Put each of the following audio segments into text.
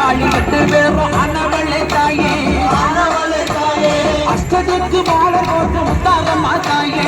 எட்டு பேரும் அண்ணவளே தாயே. அண்ணவளே தாயே. அஷ்டத்துக்கு மாலை போட்டு முத்தாக மாத்தாயே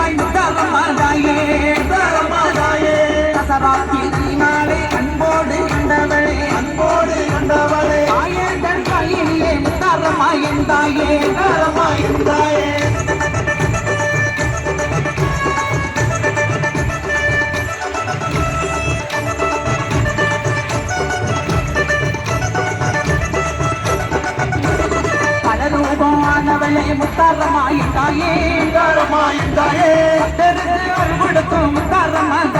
வல்லைய முத்தாரமாயிட்டாயே. முத்தாரமாயிட்டாயே. தெரிந்து அருள்படுத்தும் முத்தாரமா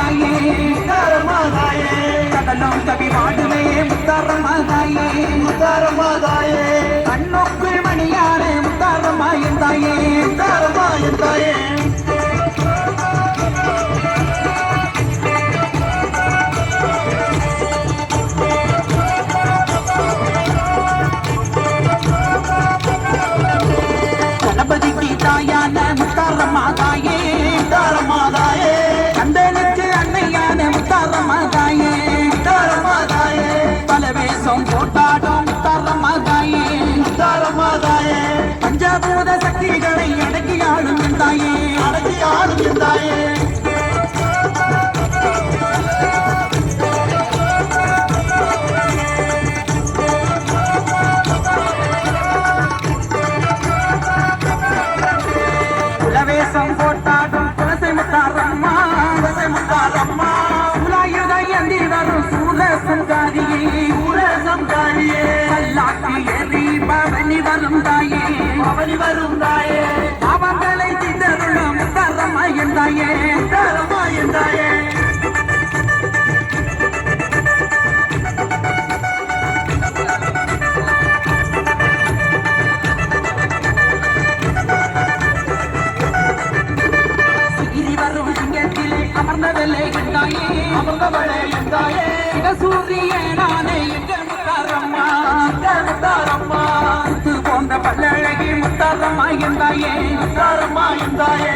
தாயே தாரமா என் தாயே. அமர்ந்தவளே கண்டாயே அமர்ந்தவளே கண்டாயே சூரிய நானே எங்க முத்தாரம்மா? முத்தாரம்மா? போன்ற பல்லழகி முத்தாரம்மா இருந்தாயே முத்தாரம்மா இருந்தாயே